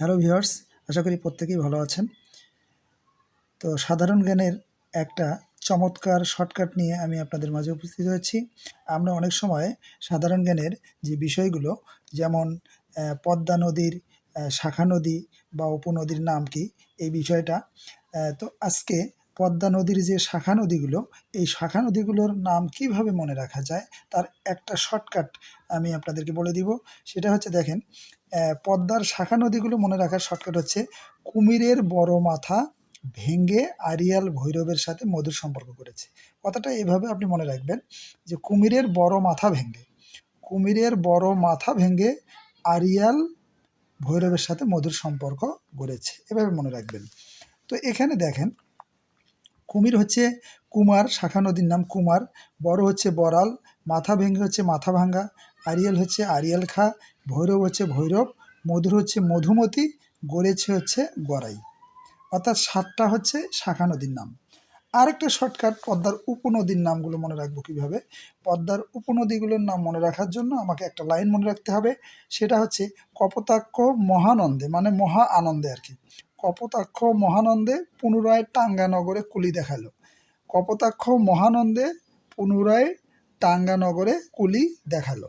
Hello viewers, আশা করি প্রত্যেকেই ভালো আছেন। তো সাধারণ জ্ঞানের একটা চমৎকার শর্টকাট নিয়ে আমি আপনাদের মাঝে উপস্থিত হয়েছি। আমরা অনেক সময় সাধারণ জ্ঞানের যে বিষয়গুলো, যেমন পদ্মা নদীর শাখা নদী বা উপনদীর নাম কি, এই বিষয়টা তো আজকে পদ্মা নদীর যে শাখা নদীগুলো, এই শাখা নদীগুলোর নাম কীভাবে মনে রাখা যায়? তার একটা শর্টকাট আমি আপনাদেরকে বলে দিব। সেটা হচ্ছে দেখেন পদ্মার শাখা নদীগুলো মনে রাখার শর্টকাট হচ্ছে কুমিরের বড় মাথা ভেঙ্গে আরিয়াল ভৈরবের সাথে মধুর সম্পর্ক করেছে। কথাটা এভাবে আপনি মনে রাখবেন যে কুমিরের বড় মাথা ভেঙ্গে কুমিরের বড় মাথা ভেঙ্গে আরিয়াল ভৈরবের সাথে মধুর সম্পর্ক গড়েছে এভাবে মনে রাখবেন। তো এখানে দেখেন কুমির হচ্ছে কুমার, শাখা নদীর নাম কুমার। বড় হচ্ছে বড়াল, মাথা ভেঙ্গে হচ্ছে মাথা ভাঙ্গা। আরিয়াল হচ্ছে আরিয়াল খা, ভৈরব হচ্ছে ভৈরব। মধুর হচ্ছে মধুমতি, গড়েছে হচ্ছে গড়াই। অর্থাৎ সাতটা হচ্ছে শাখা নদীর নাম। আরেকটা শর্টকাট পদ্মার উপনদীর নামগুলো মনে রাখব কীভাবে? পদ্মার উপনদীগুলোর নাম মনে রাখার জন্য আমাকে একটা লাইন মনে রাখতে হবে। সেটা হচ্ছে কপোতাক্ষ মহানন্দে মানে মহা আনন্দে আর কি। কপোতাক্ষ মহানন্দে পুনরায় টাঙ্গানগরে কুলি দেখাল। কপোতাক্ষ মহানন্দে পুনরায় টাঙ্গানগরে কুলি দেখাল।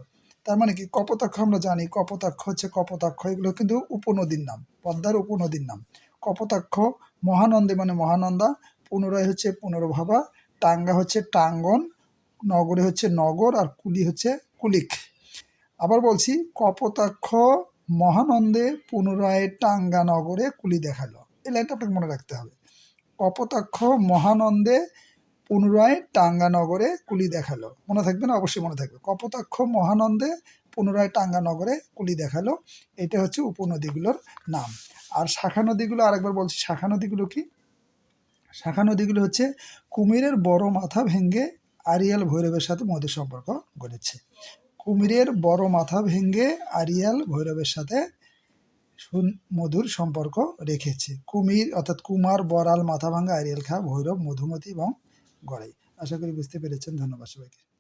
তার মানে কি? কপোতাক্ষ আমরা জানি, কপোতাক্ষ হচ্ছে কপোতাক্ষ, এগুলো কিন্তু উপনদীর নাম, পদ্মার উপনদীর নাম। কপোতাক্ষ মহানন্দে মানে মহানন্দা, পুনরায় হচ্ছে পুনর্ভাবা, টাঙ্গা হচ্ছে টাঙ্গন, নগরে হচ্ছে নগর, আর কুলি হচ্ছে কুলিক। আবার বলছি, কপোতাক্ষ মহানন্দে পুনরায় টাঙ্গা নগরে কুলি দেখাল। এই লাইনটা আপনাকে মনে রাখতে হবে। কপোতাক্ষ মহানন্দে পুনরায় টাঙ্গা নগরে কুলি দেখাল। মনে থাকবে না? অবশ্যই মনে থাকবে। কপোতাক্ষ মহানন্দে পুনরায় টাঙ্গা নগরে কুলি দেখাল। এটা হচ্ছে উপনদীগুলোর নাম। আর শাখা নদীগুলো আরেকবার বলছি, শাখা নদীগুলো কি? শাখা নদীগুলো হচ্ছে কুমিরের বড় মাথা ভেঙ্গে আরিয়াল ভৈরবের সাথে মধুর সম্পর্ক গড়েছে। কুমিরের বড় মাথা ভেঙে আরিয়াল ভৈরবের সাথে মধুর সম্পর্ক রেখেছে। কুমির অর্থাৎ কুমার বড়াল মাথা ভাঙা আরিয়াল খা ভৈরব, মধুমতি এবং গড়াই। আশা করি বুঝতে পেরেছেন। ধন্যবাদ সবাইকে।